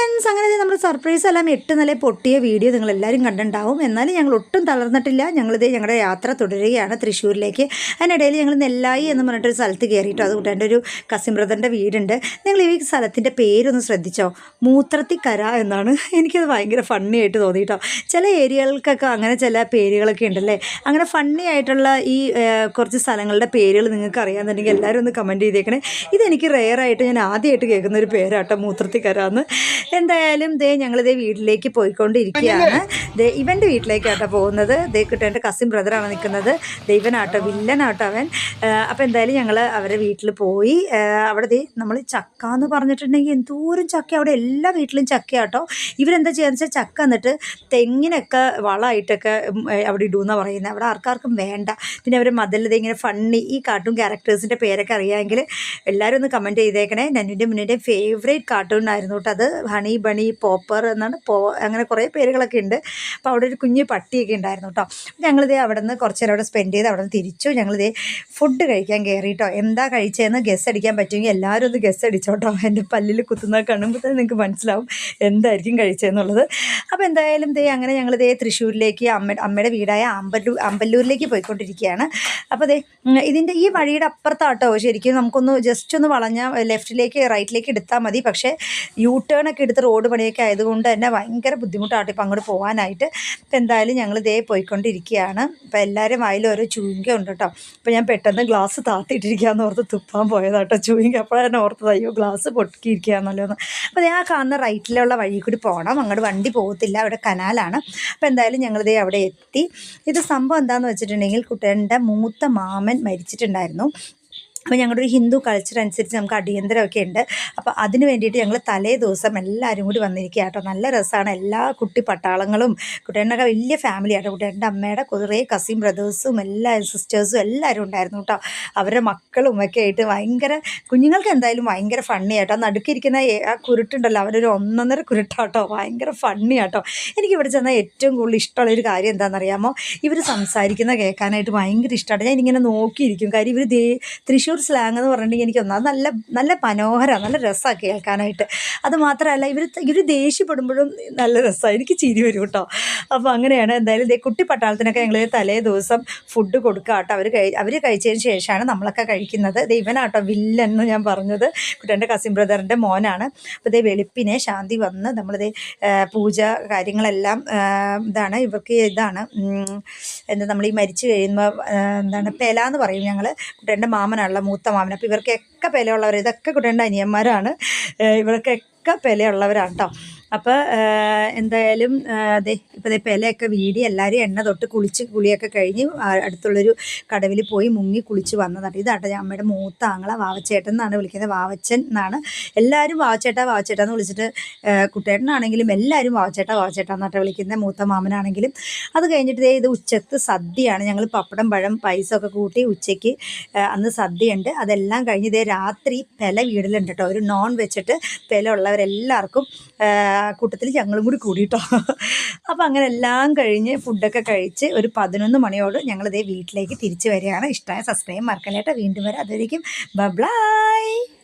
Friends അങ്ങനെ നമ്മുടെ surprise എല്ലാം എട്ട് നില പൊട്ടിയ വീഡിയോ നിങ്ങൾ എല്ലാവരും കണ്ടിട്ടുണ്ടാവും. എന്നാലും ഞങ്ങൾ ഒട്ടും തളർന്നിട്ടില്ല. ഞങ്ങളിത് ഞങ്ങളുടെ യാത്ര തുടരുകയാണ് തൃശ്ശൂരിലേക്ക്. അതിനിടയിൽ ഞങ്ങൾ നെല്ലായി എന്ന് പറഞ്ഞിട്ടൊരു സ്ഥലത്ത് കയറിയിട്ടോ. അതുകൊണ്ട് എന്റെ ഒരു ബ്രദറിന്റെ വീടുണ്ട്. നിങ്ങൾ ഈ സ്ഥലത്തിന്റെ പേരൊന്ന് ശ്രദ്ധിച്ചോ? മൂത്രത്തിക്കര എന്നാണ്. എനിക്കത് ഭയങ്കര ഫണ്ണി ആയിട്ട് തോന്നിയിട്ടോ. ചില ഏരിയകൾക്കൊക്കെ അങ്ങനെ ചില പേരുകളൊക്കെ ഉണ്ടല്ലേ? അങ്ങനെ ഫണ്ണി ആയിട്ടുള്ള ഈ കുറച്ച് സ്ഥലങ്ങളുടെ പേരുകൾ നിങ്ങൾക്ക് അറിയാമെന്നുണ്ടെങ്കിൽ എല്ലാവരും ഒന്ന് കമന്റ് ചെയ്തേക്കണേ. ഇതെനിക്ക് റെയറായിട്ട് ഞാൻ ആദ്യമായിട്ട് കേൾക്കുന്ന ഒരു പേരാട്ടോ മൂത്രത്തിക്കര എന്ന്. എന്തായാലും ദേ ഞങ്ങളിതേ വീട്ടിലേക്ക് പോയിക്കൊണ്ടിരിക്കുകയാണ്. ദേ ഇവന്റെ വീട്ടിലേക്കാട്ടോ പോകുന്നത്. ദേ കിട്ടും എന്റെ കസിൻ ബ്രദറാണ് നിൽക്കുന്നത്. ദൈവനാട്ടോ വില്ലനാട്ടോ അവൻ. അപ്പോൾ എന്തായാലും ഞങ്ങൾ അവരെ വീട്ടിൽ പോയി. അവിടെ ദേ നമ്മൾ ചക്ക എന്ന് പറഞ്ഞിട്ടുണ്ടെങ്കിൽ എന്തോരം ചക്ക. അവിടെ എല്ലാ വീട്ടിലും ചക്കയാട്ടോ. ഇവരെന്താ ചെയ്യുക വെച്ചാൽ ചക്ക എന്നിട്ട് തെങ്ങിനൊക്കെ വളമായിട്ടൊക്കെ അവിടെ ഇടുമെന്നാണ് പറയുന്നത് അവിടെ ആർക്കാർക്കും വേണ്ട. പിന്നെ അവർ മതിലത് ഇങ്ങനെ ഫണ്ണി ഈ കാർട്ടൂൺ ക്യാരക്ടേഴ്സിന്റെ പേരൊക്കെ അറിയാമെങ്കിൽ എല്ലാവരും ഒന്ന് കമന്റ് ചെയ്തേക്കണേ. നന്നിന്റെ മുന്നിന്റെ ഫേവറേറ്റ് കാർട്ടൂൺ ആയിരുന്നു കേട്ടോ അത്. ഹണി ബണി പോപ്പർ എന്നാണ് പോ അങ്ങനെ കുറേ പേരുകളൊക്കെ ഉണ്ട്. അപ്പോൾ അവിടെ ഒരു കുഞ്ഞ് പട്ടിയൊക്കെ ഉണ്ടായിരുന്നു കേട്ടോ ഞങ്ങളിതേ അവിടെ നിന്ന് കുറച്ച് നേരം അവിടെ സ്പെൻഡ് ചെയ്ത് അവിടെ നിന്ന് തിരിച്ചു. ഞങ്ങളിതേ ഫുഡ് കഴിക്കാൻ കയറി കേട്ടോ എന്താ കഴിച്ചതെന്ന് ഗസ് അടിക്കാൻ പറ്റുമെങ്കിൽ എല്ലാവരും ഒന്ന് ഗസ് അടിച്ചോട്ടോ എന്റെ പല്ലിൽ കുത്തുന്ന കാണുമ്പോൾ തന്നെ നിങ്ങൾക്ക് മനസ്സിലാവും എന്തായിരിക്കും കഴിച്ചതെന്നുള്ളത് അപ്പോൾ എന്തായാലും ദേ അങ്ങനെ ഞങ്ങൾ ദേ തൃശ്ശൂരിലേക്ക് അമ്മ അമ്മയുടെ വീടായ അമ്പല്ലൂർ അമ്പല്ലൂരിലേക്ക് പോയിക്കൊണ്ടിരിക്കുകയാണ്. അപ്പോൾ ദേ ഇതിന്റെ ഈ വഴിയുടെ അപ്പുറത്താട്ടോ. ശരിക്കും നമുക്കൊന്ന് ജസ്റ്റ് ഒന്ന് വളഞ്ഞാൽ ലെഫ്റ്റിലേക്ക് റൈറ്റിലേക്ക് എടുത്താൽ മതി. പക്ഷേ യൂ ടേൺ ഒക്കെ എടുത്ത് റോഡ് പണിയൊക്കെ ആയതുകൊണ്ട് തന്നെ ഭയങ്കര ബുദ്ധിമുട്ടാട്ടോ ഇപ്പം അങ്ങോട്ട് പോകാനായിട്ട്. ഇപ്പം എന്തായാലും ഞങ്ങൾ ഇതേ പോയിക്കൊണ്ടിരിക്കുകയാണ്. ഇപ്പം എല്ലാവരും വായിൽ ഓരോ ചൂയിങ്ക ഉണ്ട് കേട്ടോ. അപ്പോൾ ഞാൻ പെട്ടെന്ന് ഗ്ലാസ് താത്തിയിട്ടിരിക്കുകയെന്ന് ഓർത്ത് തുപ്പാൻ പോയതാട്ടോ ചൂയിങ്ക അപ്പോഴാണ് ഓർത്തത് അയ്യോ ഗ്ലാസ് പൊട്ടിയിരിക്കുകയാണല്ലോ എന്ന്. അപ്പോൾ ഞാൻ ആ കാണുന്ന റൈറ്റിലുള്ള വഴി കൂടി പോകണം. അങ്ങോട്ട് വണ്ടി പോകത്തില്ല അവിടെ കനാലാണ്. അപ്പോൾ എന്തായാലും ഞങ്ങളിതേ അവിടെ എത്തി. ഇത് സംഭവം എന്താണെന്ന് വെച്ചിട്ടുണ്ടെങ്കിൽ കുട്ടന്റെ മൂത്ത മാമൻ മരിച്ചിട്ടുണ്ടായിരുന്നു. അപ്പോൾ ഞങ്ങളുടെ ഒരു ഹിന്ദു കൾച്ചർ അനുസരിച്ച് നമുക്ക് അടിയന്തരമൊക്കെ ഉണ്ട്. അപ്പോൾ അതിന് വേണ്ടിയിട്ട് ഞങ്ങൾ തലേ ദിവസം എല്ലാവരും കൂടി വന്നിരിക്കുക കേട്ടോ നല്ല രസമാണ് എല്ലാ കുട്ടി പട്ടാളങ്ങളും കുട്ടേണ്ണൊക്കെ വലിയ ഫാമിലി ആട്ടോ. കുട്ടേന്റെ അമ്മയുടെ കുറേ കസിൻ ബ്രദേഴ്സും എല്ലാ സിസ്റ്റേഴ്സും എല്ലാവരും ഉണ്ടായിരുന്നു കേട്ടോ അവരുടെ മക്കളും ഒക്കെ ആയിട്ട് ഭയങ്കര കുഞ്ഞുങ്ങൾക്ക് എന്തായാലും ഭയങ്കര ഫണ്ണി ആട്ടോ. നടുക്കിരിക്കുന്ന ആ കുരുട്ടുണ്ടല്ലോ. അവരൊരു ഒന്നൊന്നര കുരുട്ടാട്ടോ ഭയങ്കര ഫണ്ണി ആട്ടോ. എനിക്ക് ഇവിടെ ചെന്നാൽ ഏറ്റവും കൂടുതൽ ഇഷ്ടമുള്ള ഒരു കാര്യം എന്താണെന്നറിയാമോ ഇവർ സംസാരിക്കുന്ന കേൾക്കാനായിട്ട് ഭയങ്കര ഇഷ്ടമാണ് ഞാൻ ഇങ്ങനെ നോക്കിയിരിക്കും. കാര്യം ഇവർ ദേ തൃശ്ശൂർ സ്ലാങ് എന്ന് പറഞ്ഞിട്ടുണ്ടെങ്കിൽ എനിക്ക് ഒന്നാം നല്ല നല്ല മനോഹരമാണ് നല്ല രസമാണ് കേൾക്കാനായിട്ട്. അത് മാത്രമല്ല ഇവർ ഇവർ ദേഷ്യപ്പെടുമ്പോഴും നല്ല രസമാണ് എനിക്ക് ചിരി വരും കേട്ടോ. അപ്പോൾ അങ്ങനെയാണ് എന്തായാലും ദേ കുട്ടി പട്ടാളത്തിനൊക്കെ ഞങ്ങൾ തലേ ദിവസം ഫുഡ് കൊടുക്കുക കേട്ടോ അവർ കഴി അവർ കഴിച്ചതിന് ശേഷമാണ് നമ്മളൊക്കെ കഴിക്കുന്നത്. ദേ ഇവനാട്ടോ വില്ലൻ എന്ന് ഞാൻ പറഞ്ഞത്. കുട്ടന്റെ കസിൻ ബ്രദറിന്റെ മോനാണ്. അപ്പോൾ ഇതേ വെളുപ്പിനെ ശാന്തി വന്ന് നമ്മളിതേ പൂജ കാര്യങ്ങളെല്ലാം ഇതാണ്. ഇവർക്ക് ഇതാണ് എന്താ നമ്മൾ ഈ മരിച്ചു കഴിയുമ്പോൾ എന്താണ് പെല എന്ന് പറയും ഞങ്ങൾ കുട്ടന്റെ മാമനാണല്ലോ മൂത്ത മാമൻ. അപ്പോൾ ഇവർക്കൊക്കെ പെലയുള്ളവർ ഇതൊക്കെ കുട്ടന്റെ അനിയന്മാരാണ്. ഇവർക്കൊക്കെ പെലയുള്ളവരാണ് കേട്ടോ അപ്പോൾ എന്തായാലും അതെ ഇപ്പോൾ ഇലയൊക്കെ വീടി എല്ലാവരും എണ്ണ തൊട്ട് കുളിച്ച് കുളിയൊക്കെ കഴിഞ്ഞ് അടുത്തുള്ളൊരു കടവിൽ പോയി മുങ്ങി കുളിച്ച് വന്നതാണ്. ഇതാട്ട അമ്മയുടെ മൂത്ത ആങ്ങള വാവച്ചേട്ടൻ എന്നാണ് വിളിക്കുന്നത്. വാവച്ചൻ എന്നാണ്. എല്ലാവരും വാവച്ചേട്ടാ വാവച്ചേട്ടാ എന്ന് വിളിച്ചിട്ട് കുട്ടേട്ടനാണെങ്കിലും എല്ലാവരും വാവച്ചേട്ടാ വാവച്ചേട്ടാ എന്നാട്ടോ വിളിക്കുന്നത് മൂത്ത മാമനാണെങ്കിലും. അത് കഴിഞ്ഞിട്ട് ഇത് ഉച്ചത്ത് സദ്യയാണ്. ഞങ്ങൾ പപ്പടം പഴം പൈസ ഒക്കെ കൂട്ടി ഉച്ചയ്ക്ക് അന്ന് സദ്യയുണ്ട്. അതെല്ലാം കഴിഞ്ഞ് ഇതേ രാത്രി പെല വീടിലുണ്ട് കേട്ടോ. ഒരു നോൺ വെച്ചിട്ട് പെല ഉള്ളവരെല്ലാവർക്കും കൂട്ടത്തിൽ ഞങ്ങളും കൂടി കൂടിയിട്ടോ അപ്പോൾ അങ്ങനെ എല്ലാം കഴിഞ്ഞ് ഫുഡൊക്കെ കഴിച്ച് ഒരു പതിനൊന്ന് മണിയോട് ഞങ്ങളിതേ വീട്ടിലേക്ക് തിരിച്ചു വരികയാണ്. ഇഷ്ടമായ സബ്സ്ക്രൈബ് മറക്കല്ലേട്ടോ. വീണ്ടും വരാം. അതായിരിക്കും ബൈ